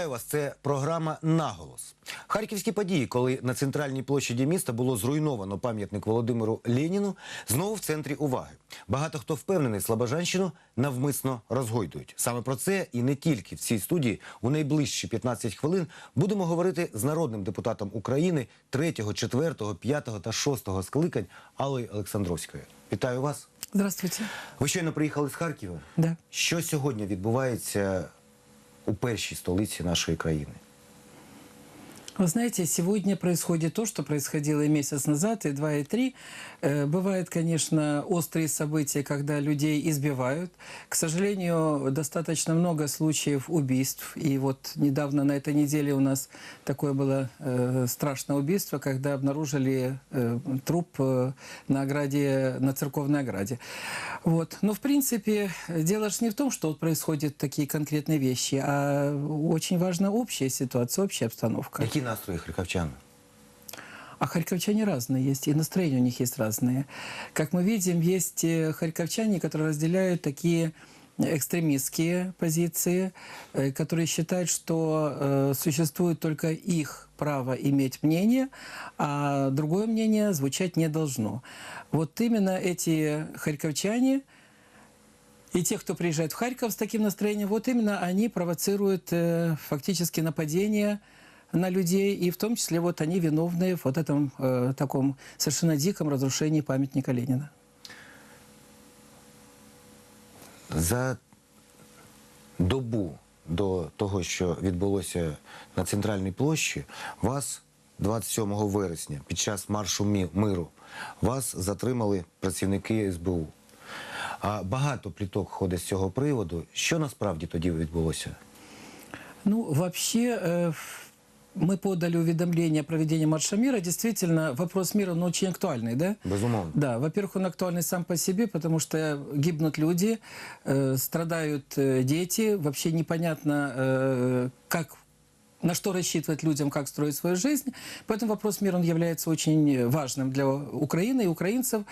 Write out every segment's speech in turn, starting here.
Вітаю вас. Це програма Наголос. Харківські події, коли на центральній площаді міста було зруйновано пам'ятник Володимиру Леніну, знову в центрі уваги. Багато хто впевнений, Слобожанщину навмисно розгойдують. Саме про це і не тільки в цій студії у найближчі 15 хвилин будемо говорити з народним депутатом України 3, 4, 5 та 6 скликань Аллою Олександровською. Вітаю вас. Здравствуйте. Ви щойно приїхали з Харкова. Да. Що сьогодні відбувається у першій столиці нашої країни? Вы знаете, сегодня происходит то, что происходило и месяц назад, и два, и три. Э, Бывают, конечно, острые события, когда людей избивают. К сожалению, достаточно много случаев убийств. И вот недавно на этой неделе у нас такое было э, страшное убийство, когда обнаружили э, труп на ограде, на церковной ограде. Вот. Но, в принципе, дело же не в том, что происходят такие конкретные вещи, а очень важна общая ситуация, общая обстановка. Які настрої харківчан? А харьковчане разные есть, и настроения у них есть разные. Как мы видим, есть э, харьковчане, которые разделяют такие экстремистские позиции, э, которые считают, что э, существует только их право иметь мнение, а другое мнение звучать не должно. Вот именно эти харьковчане, и те, кто приезжает в Харьков с таким настроением, вот именно они провоцируют э, фактически нападения на людей, и в том числе вот они виновны в вот этом э, таком совершенно диком разрушении памятника Ленина. За добу до того, що відбулося на центральній площі, вас 27 вересня під час маршу Мі- миру вас затримали працівники СБУ. А багато пліток ходить з цього приводу. Що насправді тоді відбулося? Ну, вообще, э, мы подали уведомление о проведении марша мира. Действительно, вопрос мира, он очень актуальный, да? Безумовно. Да, во-первых, он актуальный сам по себе, потому что гибнут люди, э, страдают э, дети, вообще непонятно, э, как на что рассчитывать людям, как строить свою жизнь. Поэтому вопрос мира он является очень важным для Украины и украинцев.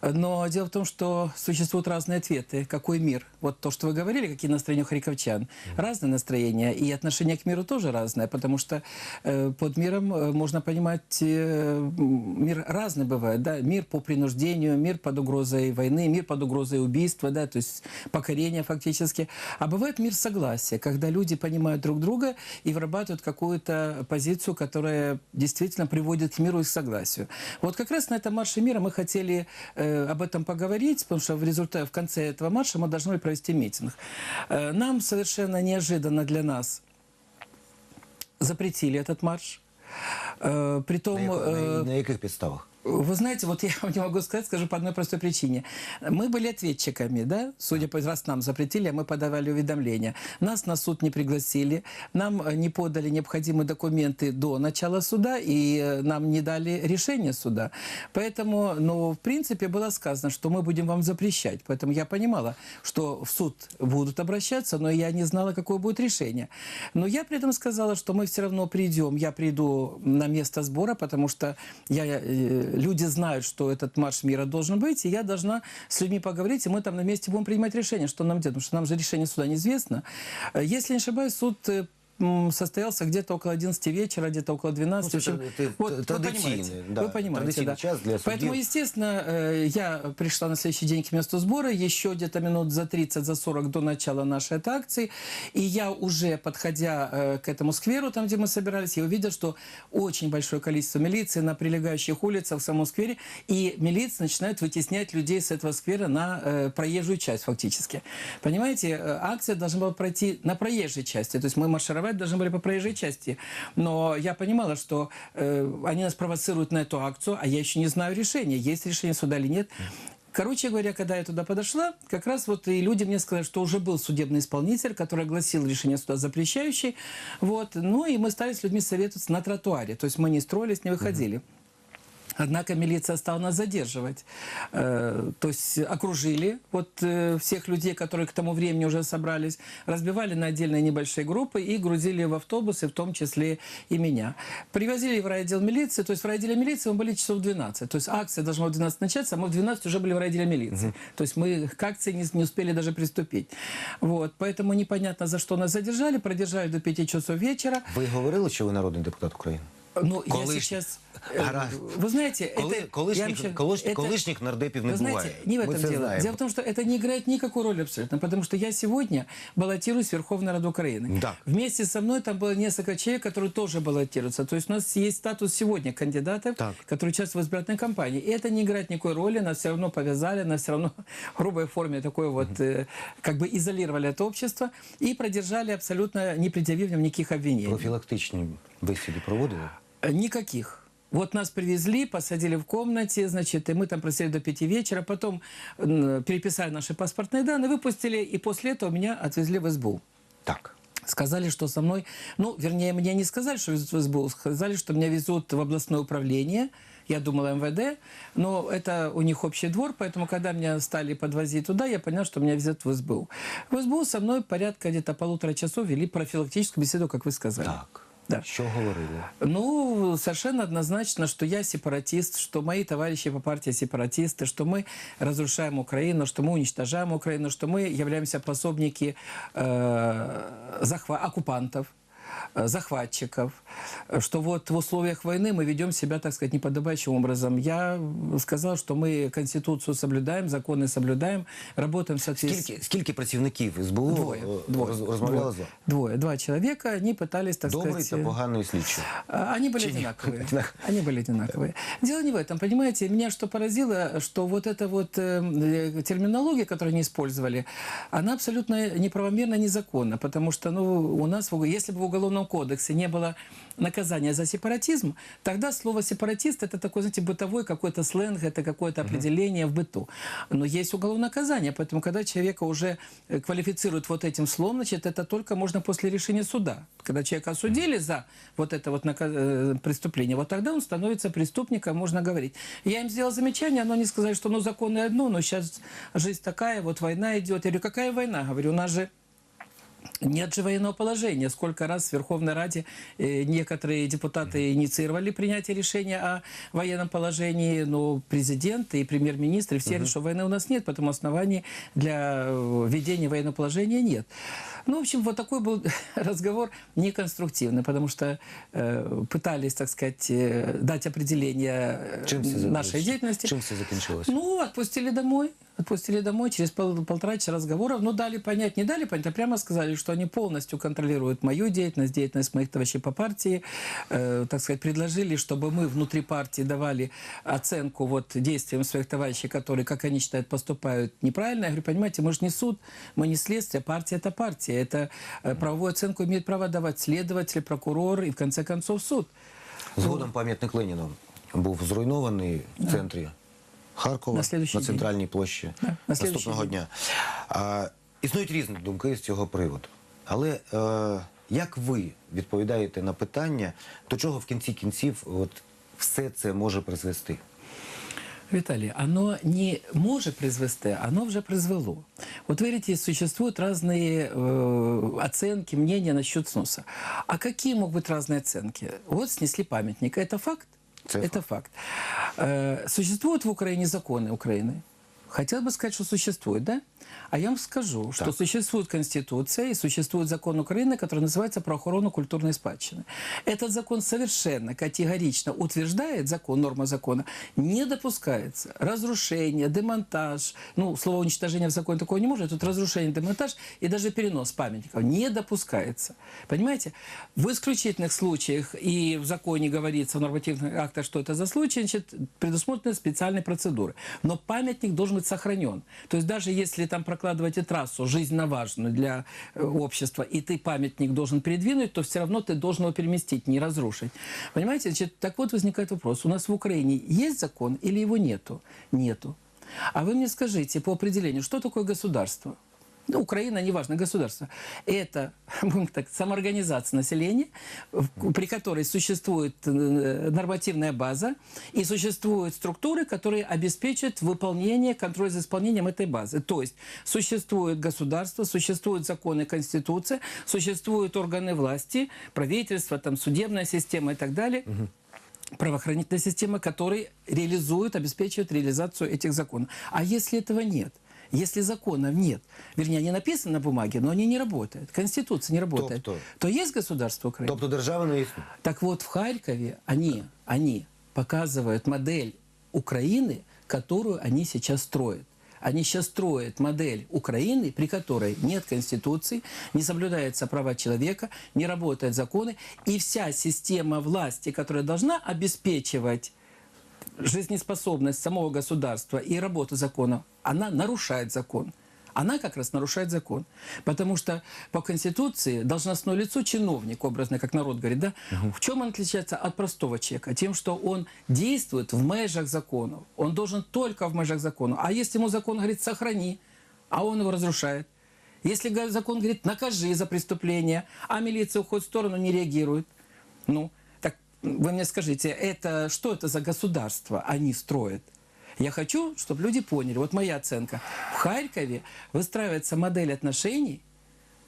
Но дело в том, что существуют разные ответы. Какой мир? Вот то, что вы говорили, какие настроения у харьковчан. Разные настроения. И отношение к миру тоже разное, потому что э, под миром э, можно понимать, э, мир разный бывает. Да? Мир по принуждению, мир под угрозой войны, мир под угрозой убийства, да? то есть покорения фактически. А бывает мир согласия, когда люди понимают друг друга и вырабатывают какую-то позицию, которая действительно приводит к миру и к согласию. Вот как раз на этом марше мира мы хотели э, об этом поговорить, потому что в результате, в конце этого марша мы должны были провести митинг. Э, нам совершенно неожиданно для нас запретили этот марш. Э, притом, На, э, на, на яких підставах? Вы знаете, вот я вам не могу сказать, скажу по одной простой причине. Мы были ответчиками, да, судя по раз нам запретили, а мы подавали уведомления. Нас на суд не пригласили, нам э, не подали необходимые документы до начала суда, и э, нам не дали решение суда. Поэтому, ну, в принципе, было сказано, что мы будем вам запрещать. Поэтому я понимала, что в суд будут обращаться, но я не знала, какое будет решение. Но я при этом сказала, что мы все равно придем. Я приду на место сбора, потому что я, э, люди знают, что этот марш мира должен быть, и я должна с людьми поговорить, и мы там на месте будем принимать решение, что нам делать, потому что нам же решение суда неизвестно. Э, Если не ошибаюсь, суд э, состоялся где-то около 11 вечера, где-то около 12. Ну, В общем, это- это вот, вы понимаете, да, вы понимаете, да. час для Поэтому, судей. естественно, э, я пришла на следующий день к месту сбора, еще где-то минут за 30, за 40 до начала нашей этой акции. И я уже, подходя э, к этому скверу, там, где мы собирались, я увидел, что очень большое количество милиции на прилегающих улицах в самом сквере. И милиция начинает вытеснять людей с этого сквера на э, проезжую часть фактически. Понимаете, акция должна была пройти на проезжей части. То есть мы маршировать должны были по проезжей части. Но я понимала, что э, они нас провоцируют на эту акцию, а я еще не знаю решения, есть решение суда или нет. Короче говоря, когда я туда подошла, как раз вот и люди мне сказали, что уже был судебный исполнитель, который огласил решение суда запрещающий. Вот. Ну и мы стали с людьми советоваться на тротуаре. То есть мы не строились, не выходили. Однако милиция стала нас задерживать. Э, То есть окружили вот э, всех людей, которые к тому времени уже собрались, разбивали на отдельные небольшие группы и грузили в автобусы, в том числе и меня. Привозили в райотдел милиции, то есть в райотделе милиции мы были часов 12. То есть акция должна в 12 начаться, а мы в 12 уже были в райотделе милиции. То есть мы к акции не, не успели даже приступить. Вот. Поэтому непонятно, за что нас задержали. Продержали до 5 часов вечера. Ви говорили, що ви народний депутат України? Ну, я Колышник. сейчас... э, Гаразд. Вы знаете, Коли, это... я колишніх, вам щас- колиш- это- колишніх нардепів не Вы буває. знаете, не в Ми этом це дело. знаємо. Дело в том, что это не играет никакой роли абсолютно, потому что я сегодня баллотируюсь в Верховный Рад Украины. Да. Вместе со мной там было несколько человек, которые тоже баллотируются. То есть у нас есть статус сегодня кандидатов, Так. которые участвуют в избирательной кампании. И это не играет никакой роли, нас все равно повязали, нас все равно в грубой форме такой вот, э, как бы изолировали от общества и продержали абсолютно не предъявив нам никаких обвинений. Профілактичні бесіди проводили? Э, Никаких. Вот нас привезли, посадили в комнате, значит, и мы там просидели до пяти вечера, потом м, переписали наши паспортные данные, выпустили, и после этого меня отвезли в СБУ. Так. Сказали, что со мной, ну, вернее, мне не сказали, что везут в СБУ, сказали, что меня везут в областное управление, я думала МВД, но это у них общий двор, поэтому когда меня стали подвозить туда, я понял, что меня везут в СБУ. В СБУ со мной порядка где-то полутора часов вели профилактическую беседу, как вы сказали. Так. Да. Що говорили? Ну, совершенно однозначно, что я сепаратист, что мои товарищи по партии сепаратисты, что мы разрушаем Украину, что мы уничтожаем Украину, что мы являемся пособники э, захва- оккупантов э, захватчиков, э, что вот в условиях войны мы ведем себя, так сказать, неподобающим образом. Я сказал, что мы Конституцию соблюдаем, законы соблюдаем, работаем в соответствии... Скільки, скільки працівників СБУ Двое. е, Двое. роз- розмовляли з Двое. вами? Двое. Два человека, они пытались, так Добрий сказать... та э, поганий слідчий. А, Они были Чи нет? одинаковые. Да. Они были одинаковые. Дело не в этом, понимаете? Меня что поразило, что вот эта вот э, э, терминология, которую они использовали, она абсолютно неправомерна, незаконна, потому что ну, у нас, в- если бы в Уголовном кодексе не было наказания за сепаратизм, тогда слово сепаратист это такой, знаете, бытовой какой-то сленг, это какое-то определение в быту. Но есть уголовное наказание, поэтому когда человека уже э, квалифицируют вот этим словом, значит, это только можно после решения суда. Когда человека осудили за вот это вот э, преступление, вот тогда он становится преступником, можно говорить. Я им сделал замечание, но они сказали, что ну законы одно, но сейчас жизнь такая, вот война идет. Я говорю, какая война? Говорю, у нас же нет же военного положения. Сколько раз в Верховной Раде э, некоторые депутаты инициировали принятие решения о военном положении, но президент и премьер-министр все говорят, что войны у нас нет, поэтому оснований для э, введения военного положения нет. Ну, в общем, вот такой был разговор неконструктивный, потому что э, пытались, так сказать, э, дать определение э, все нашей деятельности. Чим все закінчилось? Ну, отпустили домой. Отпустили домой через пол- полтора часа разговоров. Ну, дали понять, не дали понять, а прямо сказали, что они полностью контролируют мою деятельность, деятельность моих товарищей по партии. Э, так сказать, предложили, чтобы мы внутри партии давали оценку вот действиям своих товарищей, которые, как они считают, поступают неправильно. Я говорю, понимаете, мы же не суд, мы не следствие, партия это партия. Это э, правовую оценку имеет право давать следователь, прокурор и, в конце концов, суд. Згодом пам'ятник Леніну був зруйнований в центрі Харкова На слідуючий день. центральній площі Да, на слідуючий наступного день. дня. А, існують різні думки з цього приводу. Але е, як ви відповідаєте на питання, до чого в кінці кінців от, все це може призвести? Виталий, оно не может произвести, оно уже произвело. Вот видите, существуют разные э, оценки, мнения насчет сноса. А какие могут быть разные оценки? Вот снесли памятник. Это факт? Это Это факт. Э, существуют в Украине законы Украины? Хотел бы сказать, что существует, да? А я вам скажу, что Так. существует Конституция и существует закон Украины, который называется про охрану культурной спадщины. Этот закон совершенно категорично утверждает, закон, норма закона, не допускается разрушение, демонтаж, ну, слово уничтожение в законе такого не может, тут разрушение, демонтаж и даже перенос памятников не допускается. Понимаете? В исключительных случаях, и в законе говорится, в нормативных актах, что это за случай, значит, предусмотрены специальные процедуры. Но памятник должен быть сохранен. То есть даже если там прокладывать и трассу жизненно важную для э, общества, и ты памятник должен передвинуть, то все равно ты должен его переместить, не разрушить. Понимаете? Значит, так вот возникает вопрос. У нас в Украине есть закон или его нету? Нету. А вы мне скажите по определению, что такое государство? Ну, Украина, неважно, государство, это будем так, самоорганизация населения, при которой существует э, нормативная база и существуют структуры, которые обеспечивают выполнение, контроль за исполнением этой базы. То есть существует государство, существуют законы, конституция, существуют органы власти, правительство, там, судебная система и так далее правоохранительная система, которые реализуют, обеспечивают реализацию этих законов. А если этого нет? Если законов нет, вернее, они написаны на бумаге, но они не работают, Конституция не работает, Тобто? то есть государство Украины. Тобто держава не існує. Так вот, в Харькове они, они показывают модель Украины, которую они сейчас строят. Они сейчас строят модель Украины, при которой нет Конституции, не соблюдаются права человека, не работают законы, и вся система власти, которая должна обеспечивать жизнеспособность самого государства и работу закона, она нарушает закон. Она как раз нарушает закон. Потому что по Конституции должностное лицо чиновник, образно, как народ говорит, да? В чем он отличается от простого человека? Тем, что он действует в межах законов. Он должен только в межах закона. А если ему закон говорит «сохрани», а он его разрушает. Если закон говорит «накажи за преступление», а милиция уходит в сторону, не реагирует. Ну, вы мне скажите, это что это за государство они строят? Я хочу, чтобы люди поняли, вот моя оценка. В Харькове выстраивается модель отношений,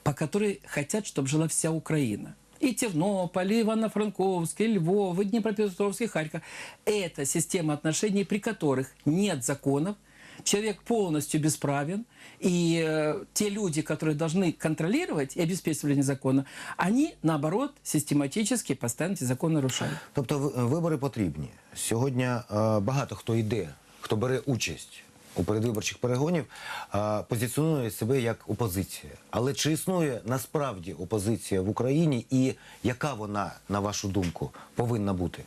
по которой хотят, чтобы жила вся Украина. И Тернополь, и Ивано-Франковский, и Львов, и Днепропетровский, и Харьков. Это система отношений, при которых нет законов, человек полностью бесправен, и э, те люди, которые должны контролировать и обеспечивать закона, они, наоборот, систематически постоянно эти законы нарушают. Тобто ви- вибори потрібні. Сьогодні е, багато хто йде, хто бере участь у передвиборчих перегонів, е, позиціонує себе як опозиція. Але чи існує насправді опозиція в Україні і яка вона, на вашу думку, повинна бути?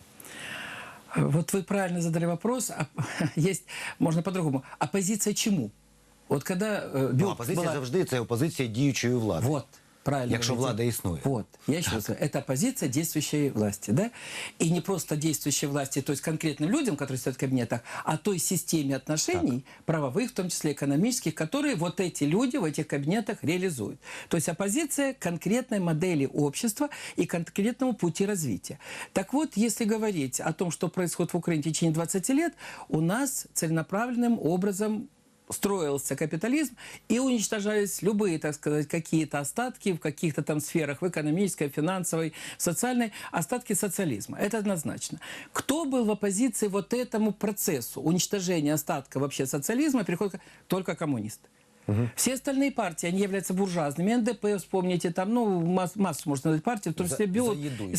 Вот вы правильно задали вопрос. А, Есть, можно по-другому. Оппозиция чему? Вот когда э, Ну, Бюлк опозиція была- завжди це опозиція діючої влади. Вот, правильно. Якщо говорите. влада існує. Вот, я еще раз говорю, это позиция действующей власти, да? И не просто действующей власти, то есть конкретным людям, которые сидят в кабинетах, а той системе отношений, правовых, в том числе экономических, которые вот эти люди в этих кабинетах реализуют. То есть оппозиция конкретной модели общества и конкретному пути развития. Так вот, если говорить о том, что происходит в Украине в течение 20 лет, у нас целенаправленным образом строился капитализм и уничтожались любые, так сказать, какие-то остатки в каких-то там сферах, в экономической, финансовой, социальной, остатки социализма. Это однозначно. Кто был в оппозиции вот этому процессу уничтожения остатка вообще социализма, перехода к- только коммунисты. Все остальные партии, они являются буржуазными. НДП, вспомните, там, ну, масс- массу можно назвать партий, в том числе БИОТ. за еду и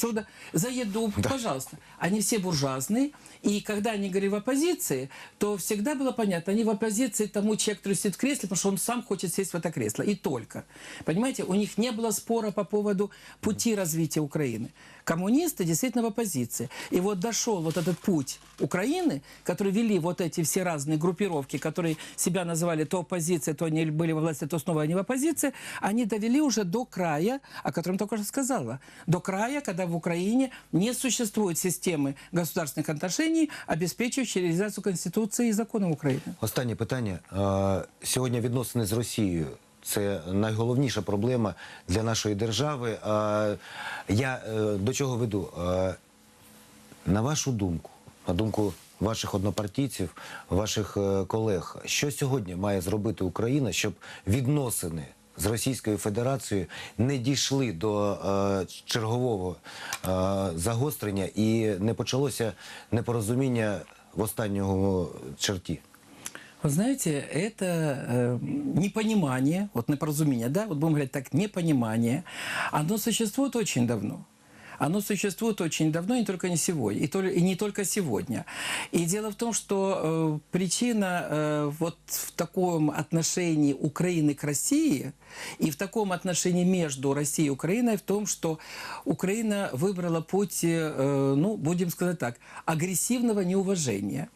За еду, пожалуйста. Они все буржуазные. И когда они говорили в оппозиции, то всегда было понятно, они в оппозиции тому человеку, который сидит в кресле, потому что он сам хочет сесть в это кресло. И только. Понимаете, у них не было спора по поводу пути развития Украины Коммунисты действительно в оппозиции. И вот дошел вот этот путь Украины, который вели вот эти все разные группировки, которые себя называли то оппозицией, то они были во власти, то снова они в оппозиции, они довели уже до края, о котором только что сказала, до края, когда в Украине не существует системы государственных отношений, обеспечивающей реализацию Конституции и законов Украины. Останнє питання. Е, Сьогодні відносини з Росією. Це найголовніша проблема для нашої держави. Я е, до чого веду? На вашу думку, на думку ваших однопартійців, ваших е, колег, що сьогодні має зробити Україна, щоб відносини з Російською Федерацією не дійшли до е, чергового загострення і не почалося непорозуміння в останнього черті? Вы знаете, это э, непонимание, вот непоразумение, да, вот будем говорить так, непонимание, оно существует очень давно. Оно существует очень давно, и не только не сегодня, и, то- и не только сегодня. И дело в том, что э, причина э, вот в таком отношении Украины к России и в таком отношении между Россией и Украиной в том, что Украина выбрала путь, э, ну, будем сказать так, агрессивного неуважения.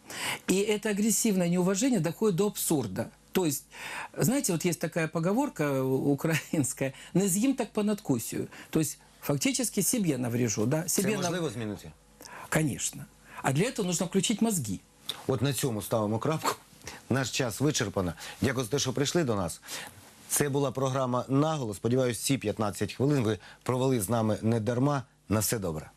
И это агрессивное неуважение доходит до абсурда. То есть, знаете, вот есть такая поговорка украинская «не з'їм так по надкусию». То есть, фактически себе наврежу, да? Це Себе нав- змінити? Конечно. А для этого нужно включить мозги. От на цьому ставимо крапку. Наш час вичерпано. Дякую за те, що прийшли до нас. Це була програма наголос. Сподіваюсь, ці 15 хвилин ви провели з нами не дарма. На все добре.